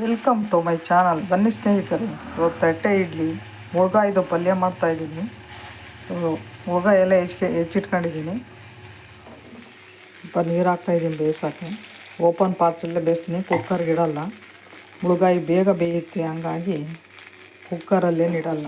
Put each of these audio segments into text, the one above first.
Welcome to my channel ಬನ್ನಿ ಸ್ನೇಹಿತರೆ, ಇವತ್ತು ತಟ್ಟೆ ಇಡ್ಲಿ ಮುಳ್ಗಾಯ್ದು ಪಲ್ಯ ಮಾಡ್ತಾಯಿದ್ದೀನಿ ಮುಳ್ಗಾಯಿ ಎಲ್ಲ ಹೆಚ್ಚಿ ಹೆಚ್ಚಿಟ್ಕೊಂಡಿದ್ದೀನಿ. ಸ್ವಲ್ಪ ನೀರು ಹಾಕ್ತಾಯಿದ್ದೀನಿ ಬೇಯಿಸೋಕ್ಕೆ. ಓಪನ್ ಪಾತ್ರೆಯಲ್ಲೇ ಬೇಯಿಸ್ತೀನಿ ಕುಕ್ಕರ್ಗೆ ಇಡೋಲ್ಲ. ಮುಳುಗಾಯಿ ಬೇಗ ಬೇಯುತ್ತೆ, ಹಂಗಾಗಿ ಕುಕ್ಕರಲ್ಲೇನು ಇಡಲ್ಲ.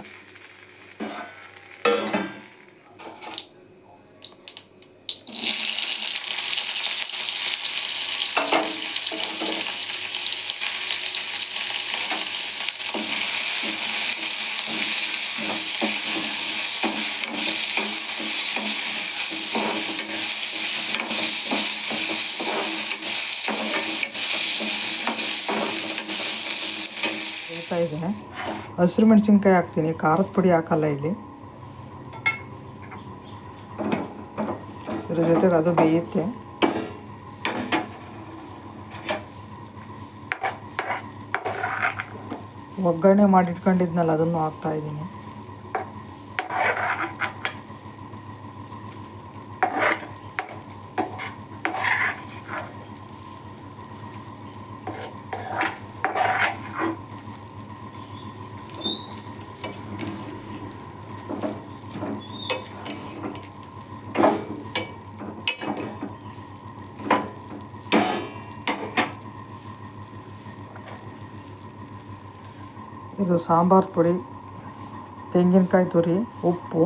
ಇದೆ ಹಸಿರು ಮೆಣಸಿನ್ಕಾಯಿ ಹಾಕ್ತೀನಿ. ಖಾರದ ಪುಡಿ ಹಾಕಲ್ಲ ಇಲ್ಲಿ. ಇದ್ರ ಜೊತೆಗೆ ಅದು ಬೇಯುತ್ತೆ. ಒಗ್ಗರಣೆ ಮಾಡಿಟ್ಕೊಂಡಿದ್ನಲ್ಲ, ಅದನ್ನು ಹಾಕ್ತಾ ಇದು ಸಾಂಬಾರು ಪುಡಿ ತೆಂಗಿನಕಾಯಿ ತುರಿ ಉಪ್ಪು.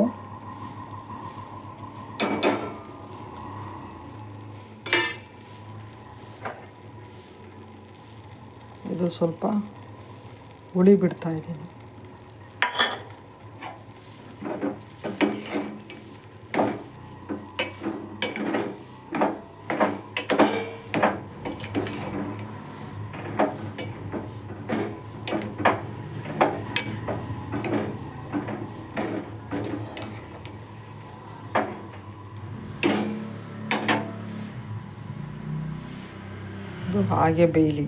ಇದು ಸ್ವಲ್ಪ ಹುಳಿ ಬಿಡ್ತಾ ಇದ್ದೀನಿ. ಇದು ಹಾಗೆ ಬೇಯಲಿ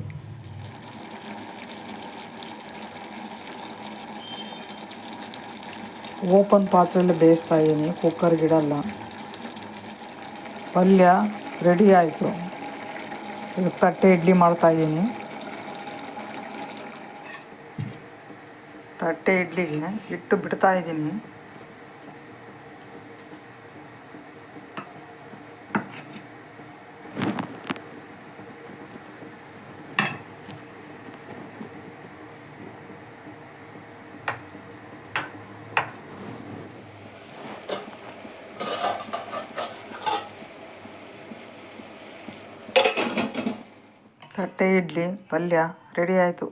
ಓಪನ್ ಪಾತ್ರೆಯಲ್ಲಿ ಬೇಯಿಸ್ತಾ ಇದ್ದೀನಿ ಕುಕ್ಕರ್ಗಿಡಲ್ಲ ಪಲ್ಯ ರೆಡಿ ಆಯಿತು. ಇದು ತಟ್ಟೆ ಇಡ್ಲಿ ಮಾಡ್ತಾ ಇದ್ದೀನಿ. ತಟ್ಟೆ ಇಡ್ಲಿಗೆ ಇಟ್ಟು ಬಿಡ್ತಾ ತಟ್ಟೆ ಇಡ್ಲಿ ಪಲ್ಯ ರೆಡಿ ಆಯಿತು.